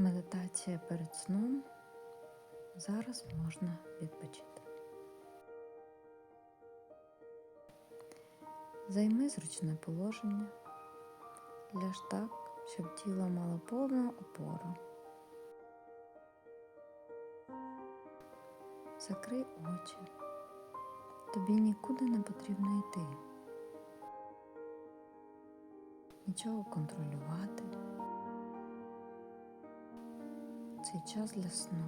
Медитація перед сном. Зараз можна відпочити. Займи зручне положення. Ляж так, щоб тіло мало повну опору. Закрий очі. Тобі нікуди не потрібно йти. Нічого контролювати. Цей час для сну.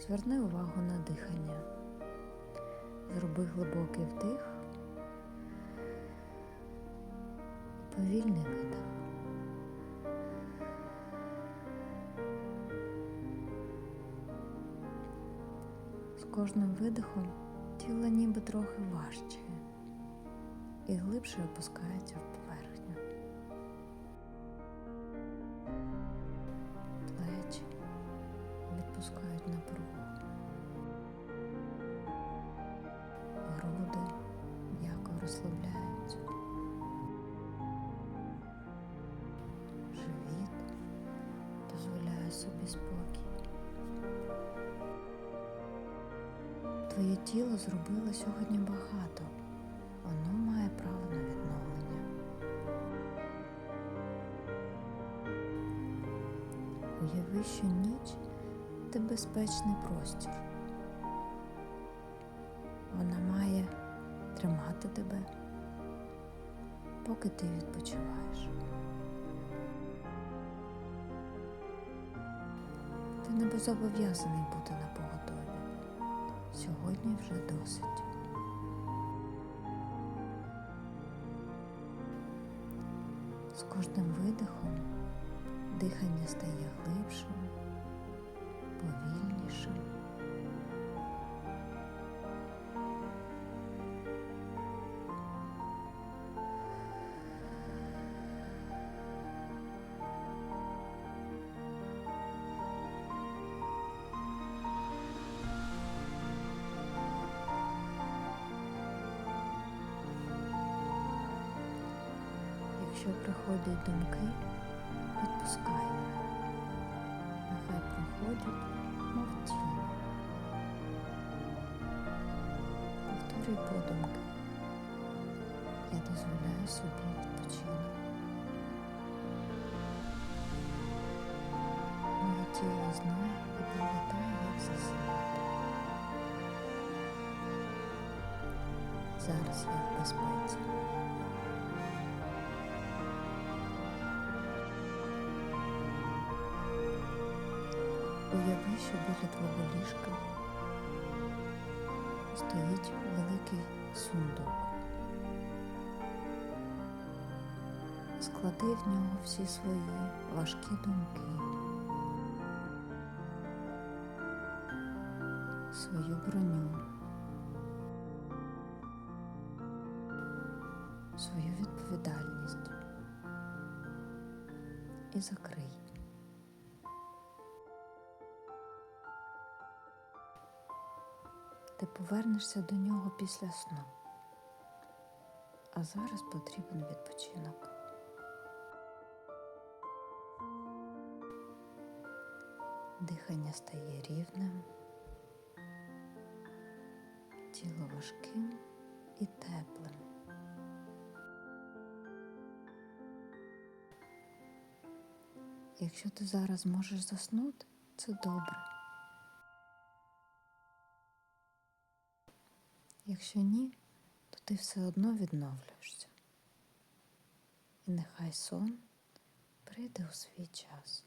Зверни увагу на дихання. Зроби глибокий вдих і повільний видих. З кожним видихом тіло ніби трохи важче і глибше опускається в відпускають напругу. Груди м'яко розслабляються. Живіт дозволяє собі спокій. Твоє тіло зробило сьогодні багато. Воно має право на відновлення. Уяви, що ніч це безпечний простір. Вона має тримати тебе, поки ти відпочиваєш. Ти не зобов'язаний бути на поготові. Сьогодні вже досить. З кожним видихом дихання стає Якщо приходять думки, відпускай їх. Нехай проходять, мов. Повторюй подумки. Я дозволяю собі відпочинок. Моє тіло знає і пам'ятає, як заснути. Зараз я в безпеці. Уяви, що біля твого ліжка стоїть великий сундук. Склади в нього всі свої важкі думки, свою броню, свою відповідальність і закрий. Ти повернешся до нього після сну. А зараз потрібен відпочинок. Дихання стає рівним, тіло важким і теплим. Якщо ти зараз можеш заснути, це добре. Якщо ні, то ти все одно відновлюєшся. І нехай сон прийде у свій час.